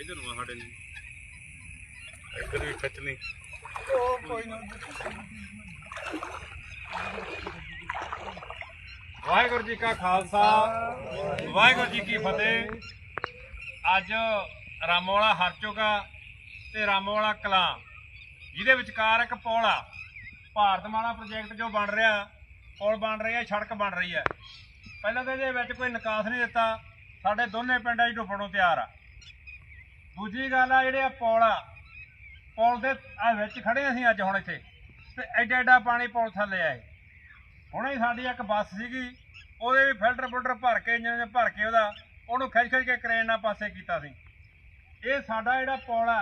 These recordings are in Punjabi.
ਇਧਰ ਨੂੰ ਆ ਸਾਡੇ ਨੂੰ ਇੱਧਰ ਵੀ ਖਿੱਚਣੀ ਉਹ ਕੋਈ ਨਾ ਵਾਹਿਗੁਰੂ ਜੀ ਕਾ ਖਾਲਸਾ, ਵਾਹਿਗੁਰੂ ਜੀ ਕੀ ਫਤਿਹ। ਅੱਜ ਰਾਮੋਵਾਲਾ ਹਰਚੋਗਾ ਤੇ ਰਾਮੋਵਾਲਾ ਕਲਾਂ, ਜਿਹਦੇ ਵਿਚਕਾਰ ਇੱਕ ਪੁਲ ਆ। ਭਾਰਤਮਾਲਾ ਪ੍ਰੋਜੈਕਟ ਜੋ ਬਣ ਰਿਹਾ, ਪੁਲ ਬਣ ਰਹੀ ਹੈ, ਸੜਕ ਬਣ ਰਹੀ ਹੈ। ਪਹਿਲਾਂ ਤਾਂ ਇਹਦੇ ਵਿੱਚ ਕੋਈ ਨਿਕਾਸ ਨਹੀਂ ਦਿੱਤਾ। ਸਾਡੇ ਦੋਨੇ ਪਿੰਡਾਂ 'ਚ ਡੁੱਬਣ ਤਿਆਰ ਆ। ਦੂਜੀ ਗੱਲ ਆ ਜਿਹੜੇ ਆ ਪੌਲ ਆ, ਪੁਲ ਦੇ ਆ ਵਿੱਚ ਖੜੇ ਅਸੀਂ ਅੱਜ ਹੁਣ ਇੱਥੇ, ਤੇ ਐਡਾ ਐਡਾ ਪਾਣੀ ਪੁਲ ਥੱਲੇ ਆਏ। ਹੁਣੇ ਹੀ ਸਾਡੀ ਇੱਕ ਬੱਸ ਸੀਗੀ, ਉਹਦੇ ਵੀ ਫਿਲਟਰ ਫਿਲਟਰ ਭਰ ਕੇ ਇੰਜਨ 'ਚ ਭਰ ਕੇ ਉਹਦਾ, ਉਹਨੂੰ ਖਿੱਚ ਖਿੱਚ ਕੇ ਕ੍ਰੇਨ ਨਾਲ ਪਾਸੇ ਕੀਤਾ ਸੀ। ਇਹ ਸਾਡਾ ਜਿਹੜਾ ਪੁਲ ਆ,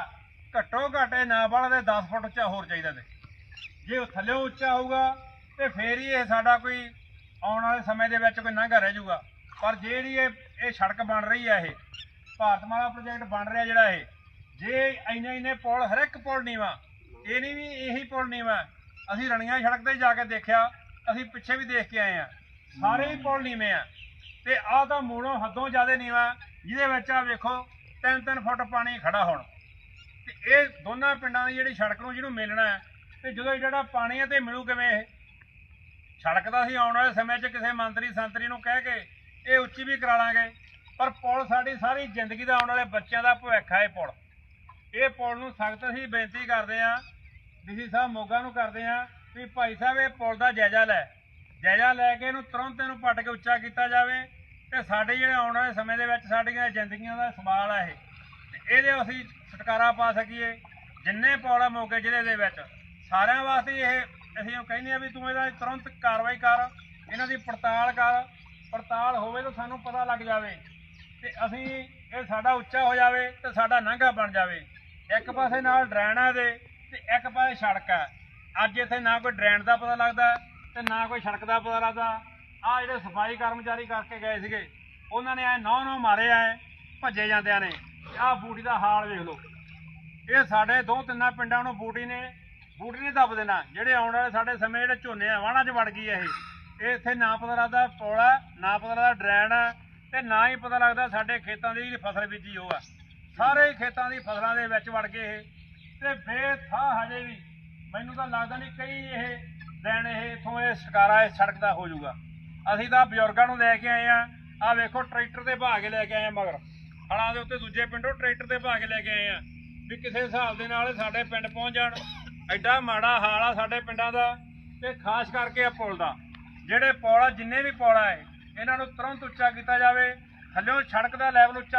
ਘੱਟੋ ਘੱਟ ਇਹ ਨਾ ਵਾਲਾ ਦੇ 10 ਫੁੱਟ ਉੱਚਾ ਹੋਰ ਚਾਹੀਦਾ ਤੇ। ਜੇ ਉਹ ਥੱਲੇ ਉੱਚਾ ਹੋਊਗਾ, ਤੇ ਫੇਰ ਹੀ ਇਹ ਸਾਡਾ ਕੋਈ ਆਉਣ ਵਾਲੇ ਸਮੇਂ ਦੇ ਵਿੱਚ ਕੋਈ ਨਾਂਗਾ ਰਹਿ ਜਾਊਗਾ। ਪਰ ਜਿਹੜੀ ਇਹ ਇਹ ਸੜਕ ਬਣ ਰਹੀ ਆ ਇਹ ਭਾਰਤਮਾਲਾ ਪ੍ਰੋਜੈਕਟ ਬਣ ਰਿਹਾ ਜਿਹੜਾ ਇਹ, ਜੇ ਇੰਨੇ ਇੰਨੇ ਪੁਲ ਹਰ ਇੱਕ ਪੁਲ ਨੀਵਾ, ਇਹ ਨਹੀਂ ਵੀ ਇਹੀ ਪੁਲ ਨੀਵਾ, ਅਸੀਂ ਰਣੀਆਂ ਸੜਕ ਤੇ ਜਾ ਕੇ ਦੇਖਿਆ, ਅਸੀਂ ਪਿੱਛੇ ਵੀ ਦੇਖ ਕੇ ਆਏ ਆ ਸਾਰੇ ਹੀ ਪੁਲ ਨੀਵੇਂ ਆ, ਤੇ ਆਹ ਤਾਂ ਮੂਲੋਂ ਹੱਦੋਂ ਜ਼ਿਆਦਾ ਨੀਵਾ, ਜਿਹਦੇ ਵਿੱਚ ਆ ਵੇਖੋ 3-3 ਫੁੱਟ ਪਾਣੀ ਖੜਾ ਹੋਣ। ਤੇ ਇਹ ਦੋਨਾਂ ਪਿੰਡਾਂ ਦੀ ਜਿਹੜੀ ਸੜਕ ਨੂੰ ਜਿਹਨੂੰ ਮਿਲਣਾ ਹੈ, ਤੇ ਜਦੋਂ ਜਿਹੜਾ ਪਾਣੀ ਹੈ ਤੇ ਮਿਲੂ ਕਿਵੇਂ ਇਹ? ਸੜਕ ਤਾਂ ਅਸੀਂ ਆਉਣ ਵਾਲੇ ਸਮੇਂ 'ਚ ਕਿਸੇ ਮੰਤਰੀ ਸੰਤਰੀ ਨੂੰ ਕਹਿ ਕੇ ਇਹ ਉੱਚੀ ਵੀ ਕਰਾ ਲਾਂਗੇ। ਪਰ ਪੁਲ ਸਾਡੀ ਸਾਰੀ ਜ਼ਿੰਦਗੀ ਦਾ ਆਉਣ ਵਾਲੇ ਬੱਚਿਆਂ ਦਾ ਭਵਿੱਖ ਹੈ ਇਹ ਪੁਲ। ਇਹ ਪੁਲ ਨੂੰ ਸਖਤ ਅਸੀਂ ਬੇਨਤੀ ਕਰਦੇ ਆਂ ਡੀਸੀ ਸਾਹਿਬ ਮੋਗਾ ਨੂੰ ਕਰਦੇ ਆਂ ਵੀ ਭਾਈ ਸਾਹਿਬ ਇਹ ਪੁਲ ਦਾ ਜਾਇਜ਼ਾ ਲੈ। ਜਾਇਜ਼ਾ ਲੈ ਕੇ ਇਹਨੂੰ ਤੁਰੰਤ ਇਹਨੂੰ ਪੱਟ ਕੇ ਉੱਚਾ ਕੀਤਾ ਜਾਵੇ ਤੇ ਸਾਡੇ ਜਿਹੜੇ ਆਉਣ ਵਾਲੇ ਸਮੇਂ ਦੇ ਵਿੱਚ ਸਾਡੀਆਂ ਜ਼ਿੰਦਗੀਆਂ ਦਾ ਸਵਾਲ ਆ ਇਹ। ਤੇ ਇਹਦੇ ਅਸੀਂ ਛੁਟਕਾਰਾ ਪਾ ਸਕੀਏ। ਜਿੰਨੇ ਪੁਲ ਆ ਮੋਗੇ ਜ਼ਿਲ੍ਹੇ ਦੇ ਵਿੱਚ, ਸਾਰਿਆਂ ਵਾਸਤੇ ਇਹ ਅਸੀਂ ਉਹ ਕਹਿੰਦੇ ਆ ਵੀ ਤੂੰ ਇਹਦਾ ਤੁਰੰਤ ਕਾਰਵਾਈ ਕਰ, ਇਹਨਾਂ ਦੀ ਪੜਤਾਲ ਕਰ। ਪੜਤਾਲ ਹੋਵੇ ਤਾਂ ਸਾਨੂੰ ਪਤਾ ਲੱਗ ਜਾਵੇ। ਤੇ ਅਸੀਂ ਇਹ ਸਾਡਾ ਉੱਚਾ ਹੋ ਜਾਵੇ ਤੇ ਸਾਡਾ ਨਾਂਗਾ ਬਣ ਜਾਵੇ। ਇੱਕ ਪਾਸੇ ਨਾਲ ਡਰੇਨ ਆ ਦੇ ਤੇ ਇੱਕ ਪਾਸੇ ਸੜਕ ਆ। ਅੱਜ ਇੱਥੇ ਨਾ ਕੋਈ ਡਰੈਣ ਦਾ ਪਤਾ ਲੱਗਦਾ ਤੇ ਨਾ ਕੋਈ ਸੜਕ ਦਾ ਪਤਾ ਲੱਗਦਾ। ਆ ਜਿਹੜੇ ਸਫ਼ਾਈ ਕਰਮਚਾਰੀ ਕਰਕੇ ਗਏ ਸੀਗੇ, ਉਹਨਾਂ ਨੇ ਐ ਨੌ ਨੌ ਮਾਰੇ ਐ, ਭੱਜੇ ਜਾਂਦਿਆਂ ਨੇ। ਆਹ ਬੂਟੀ ਦਾ ਹਾਲ ਵੇਖ ਲਓ। ਇਹ ਸਾਡੇ ਦੋ ਤਿੰਨਾਂ ਪਿੰਡਾਂ ਨੂੰ ਬੂਟੀ ਨੇ ਬੂਟੀ ਨੇ ਦੱਬ ਦੇਣਾ। ਜਿਹੜੇ ਆਉਣ ਵਾਲੇ ਸਾਡੇ ਸਮੇਂ ਜਿਹੜੇ ਝੋਨੇ ਆ, ਵਾਹਣਾ 'ਚ ਵੜ ਗਈ ਇਹ। ਇਹ ਇੱਥੇ ਨਾ ਪਤਾ ਲੱਗਦਾ ਪੁਲ ਆ ਨਾ ਪਤਾ ਲੱਗਦਾ ਡਰੇਨ ਆ। ਤੇ ਨਾ ਹੀ ਪਤਾ ਲੱਗਦਾ ਸਾਡੇ ਖੇਤਾਂ ਦੀ ਜਿਹੜੀ ਫਸਲ ਬੀਜੀ ਉਹ ਆ। ਸਾਰੇ ਖੇਤਾਂ ਦੀ ਫਸਲਾਂ ਦੇ ਵਿੱਚ ਵੜ ਗਏ ਇਹ। ਤੇ ਥਾਂ ਹਜੇ ਵੀ ਮੈਨੂੰ ਤਾਂ ਲੱਗਦਾ ਨਹੀਂ ਕਈ ਇਹ ਦਿਨ ਇਹ ਇਥੋਂ ਇਹ ਸ਼ਿਕਾਰਾ ਇਸ ਸੜਕ ਦਾ ਹੋ ਜਾਊਗਾ। ਅਸੀਂ ਤਾਂ ਬਜ਼ੁਰਗਾਂ ਨੂੰ ਲੈ ਕੇ ਆਏ ਆ ਆ ਵੇਖੋ, ਟਰੈਕਟਰ ਤੇ ਭਾ ਕੇ ਲੈ ਕੇ ਆਏ ਆ ਮਗਰ। ਹਲਾਂ ਦੇ ਉੱਤੇ ਦੂਜੇ ਪਿੰਡੋਂ ਟਰੈਕਟਰ ਤੇ ਭਾ ਕੇ ਲੈ ਕੇ ਆਏ ਆ ਵੀ ਕਿਸੇ ਹਿਸਾਬ ਦੇ ਨਾਲ ਸਾਡੇ ਪਿੰਡ ਪਹੁੰਚ ਜਾਣ। ਐਡਾ ਮਾੜਾ ਹਾਲ ਆ ਸਾਡੇ ਪਿੰਡਾਂ ਦਾ ਤੇ ਖਾਸ ਕਰਕੇ ਆ ਪੁਲ ਦਾ। ਜਿਹੜੇ ਪੁਲ ਜਿੰਨੇ ਵੀ ਪੁਲ ਹੈ ਇਹਨਾਂ ਨੂੰ ਤੁਰੰਤ ਉੱਚਾ ਕੀਤਾ ਜਾਵੇ। ਥੱਲਿਓਂ ਸੜਕ ਦਾ ਲੈਵਲ ਉੱਚਾ